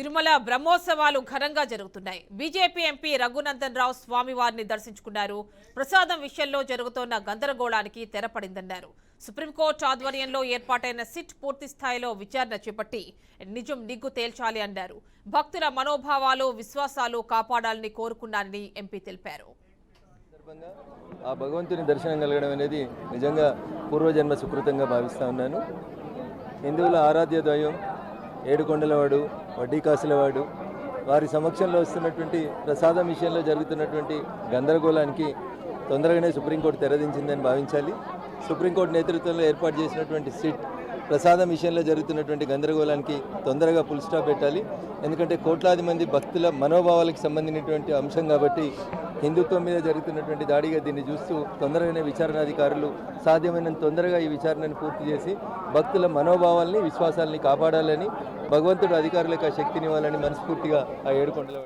తిరుమల బ్రహ్మోత్సవాలు ఘనంగా జరుగుతున్నాయి. బీజేపీ ఎంపీ రఘునందన్ రావు స్వామివారిని దర్శించుకున్నారు. ప్రసాదం విషయంలో జరుగుతోన్న గందరగోళానికి తెరపడిందన్నారు. సుప్రీంకోర్టు ఆధ్వర్యంలో ఏర్పాటైన సిట్ పూర్తి స్థాయిలో విచారణ చేపట్టి నిజం నిగ్గు తేల్చాలి అన్నారు. భక్తుల మనోభావాలు విశ్వాసాలు కాపాడాలని కోరుకున్నారని ఎంపీ తెలిపారు. ఆ భగవంతుని దర్శనం కలగడం అనేది నిజంగా పూర్వజన్మ సుకృతంగా భావిస్తా ఉన్నాను. హిందువుల ఆరాధ్య ఏడుకొండలవాడు వడ్డీ కాసులవాడు వారి సమక్షంలో వస్తున్నటువంటి ప్రసాదం విషయంలో జరుగుతున్నటువంటి గందరగోళానికి తొందరగానే సుప్రీంకోర్టు తెరదించిందని భావించాలి. సుప్రీంకోర్టు నేతృత్వంలో ఏర్పాటు చేసినటువంటి సిట్ ప్రసాదం విషయంలో జరుగుతున్నటువంటి గందరగోళానికి తొందరగా ఫుల్ స్టాప్ పెట్టాలి. ఎందుకంటే కోట్లాది మంది భక్తుల మనోభావాలకు సంబంధించినటువంటి అంశం కాబట్టి హిందుత్వం మీద జరుగుతున్నటువంటి దాడిగా దీన్ని చూస్తూ తొందరగానే విచారణాధికారులు సాధ్యమైనంత తొందరగా ఈ విచారణను పూర్తి చేసి భక్తుల మనోభావాల్ని విశ్వాసాలని కాపాడాలని భగవంతుడు అధికారులకు ఆ శక్తినివ్వాలని మనస్ఫూర్తిగా ఆ ఏడుకొండల